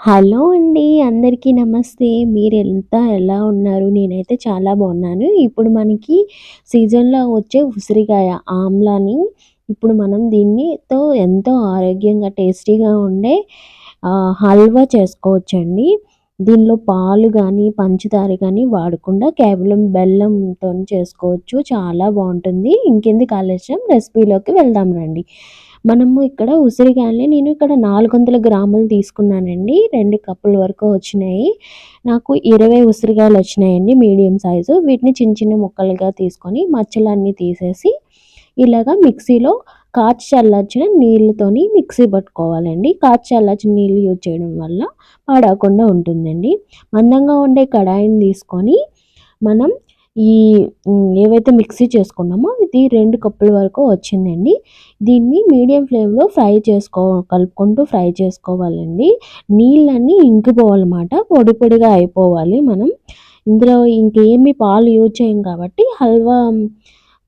Hello అండి. అందరికీ నమస్తే. మీరు ఎంత ఎలా ఉన్నారు? నేనైతే చాలా బాగున్నాను. ఇప్పుడు మనకి సీజన్‌లో వచ్చే ఉసిరికాయ ఆమ్లాని ఇప్పుడు మనం దీన్నితో ఎంతో ఆరోగ్యంగా, టేస్టీగా ఉండే హల్వా చేసుకోవచ్చండి. దీనిలో పాలు కానీ పంచదార కానీ వాడకుండా కేవలం బెల్లంతోని చేసుకోవచ్చు. చాలా బాగుంటుంది ఇంకెందుకు ఆలస్యం రెసిపీలోకి వెళ్దాం రండి. మనము ఇక్కడ ఉసిరికాయలని నేను ఇక్కడ 400 గ్రాములు తీసుకున్నానండి. రెండు కప్పుల వరకు వచ్చినాయి. నాకు 20 ఉసిరికాయలు వచ్చినాయండి మీడియం సైజు. వీటిని చిన్న చిన్న ముక్కలుగా తీసుకొని మచ్చలన్నీ తీసేసి ఇలాగా మిక్సీలో కాచి చల్లార్చిన నీళ్ళతోని మిక్సీ పట్టుకోవాలండి. కాచి చల్లార్చిన నీళ్ళు యూజ్ చేయడం వల్ల పాడవకుండా ఉంటుందండి. మందంగా ఉండే కడాయిని తీసుకొని మనం ఈ ఏవైతే మిక్సీ చేసుకున్నామో ఇది రెండు కప్పుల వరకు వచ్చిందండి. దీన్ని మీడియం ఫ్లేమ్‌లో ఫ్రై చేసుకో కలుపుకుంటూ ఫ్రై చేసుకోవాలండి. నీళ్ళన్నీ ఇంకిపోవాలన్నమాట. పొడి పొడిగా అయిపోవాలి. మనం ఇందులో ఇంకేమి పాలు యూజ్ చేయం కాబట్టి హల్వా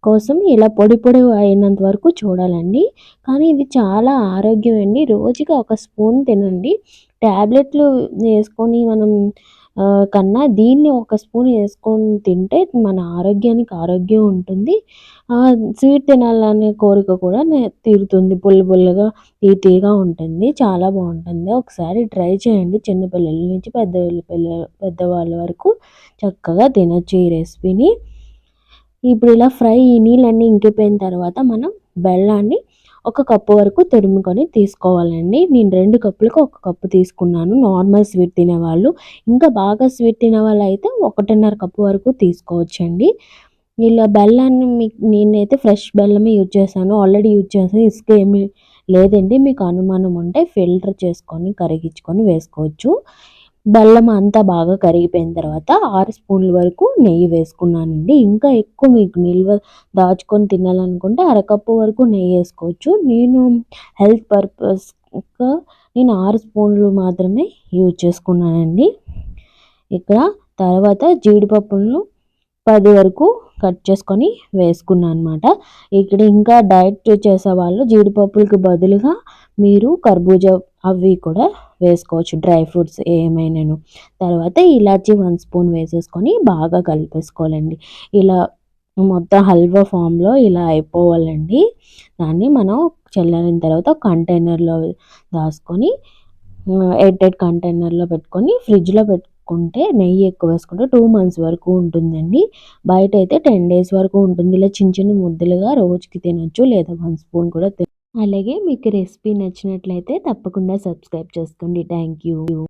కోసం ఇలా పొడి పొడి అయినంత వరకు చూడాలండి. కానీ ఇది చాలా ఆరోగ్యం అండి. రోజుకి ఒక స్పూన్ తినండి. టాబ్లెట్లు వేసుకొని మనం కన్నా దీన్ని ఒక స్పూన్ వేసుకొని తింటే మన ఆరోగ్యానికి ఆరోగ్యం ఉంటుంది. స్వీట్ తినాలనే కోరిక కూడా తీరుతుంది. పుల్ల పుల్లగా, తీతీగా ఉంటుంది. చాలా బాగుంటుంది ఒకసారి ట్రై చేయండి. చిన్నపిల్లల నుంచి పెద్ద పిల్ల పెద్దవాళ్ళ వరకు చక్కగా తినొచ్చు ఈ రెసిపీని. ఇప్పుడు ఇలా ఫ్రై ఈ నీళ్ళన్నీ ఇంకిపోయిన తర్వాత మనం బెల్లాన్ని ఒక కప్పు వరకు తురుముకొని తీసుకోవాలండి. నేను రెండు కప్పులకు ఒక కప్పు తీసుకున్నాను. నార్మల్ స్వీట్ తినేవాళ్ళు. ఇంకా బాగా స్వీట్ తినేవాళ్ళు అయితే ఒకటిన్నర కప్పు వరకు తీసుకోవచ్చండి. ఇలా బెల్లాన్ని మీకు నేనైతే ఫ్రెష్ బెల్లమే యూజ్ చేశాను. ఆల్రెడీ యూజ్ చేశాను. ఇసుక ఏమి లేదండి. మీకు అనుమానం ఉంటే ఫిల్టర్ చేసుకొని, కరిగించుకొని వేసుకోవచ్చు. బెల్లం అంతా బాగా కరిగిపోయిన తర్వాత ఆరు స్పూన్ల వరకు నెయ్యి వేసుకున్నానండి. ఇంకా ఎక్కువ మీకు నిల్వ దాచుకొని తినాలనుకుంటే అరకప్పు వరకు నెయ్యి వేసుకోవచ్చు. నేను హెల్త్ పర్పస్‌గా నేను ఆరు స్పూన్లు మాత్రమే యూజ్ చేసుకున్నానండి. ఇక్కడ తర్వాత జీడిపప్పులను పది వరకు కట్ చేసుకొని వేసుకున్నాను అనమాట. ఇక్కడ ఇంకా డైట్ చేసే వాళ్ళు జీడిపప్పులకు బదులుగా మీరు కర్బూజా అవి కూడా వేసుకోవచ్చు. డ్రై ఫ్రూట్స్ ఏమైనాను. తర్వాత ఇలాచీ వన్ స్పూన్ వేసేసుకొని బాగా కలిపేసుకోవాలండి. ఇలా మొత్తం హల్వా ఫామ్‌లో ఇలా అయిపోవాలండి. దాన్ని మనం చల్లారిన తర్వాత కంటైనర్‌లో దాసుకొని ఎయిటెడ్ కంటైనర్‌లో పెట్టుకొని ఫ్రిడ్జ్‌లో పెట్టుకుంటే నెయ్యి ఎక్కువ వేసుకుంటే టూ మంత్స్ వరకు ఉంటుందండి. బయట అయితే టెన్ డేస్ వరకు ఉంటుంది. ఇలా చిన్న చిన్న ముద్దలుగా రోజుకి తినొచ్చు. లేదా వన్ స్పూన్ కూడా తిన అలాగే మీకు రెసిపీ నచ్చినట్లయితే తప్పకుండా సబ్స్క్రైబ్ చేసుకోండి. Thank you.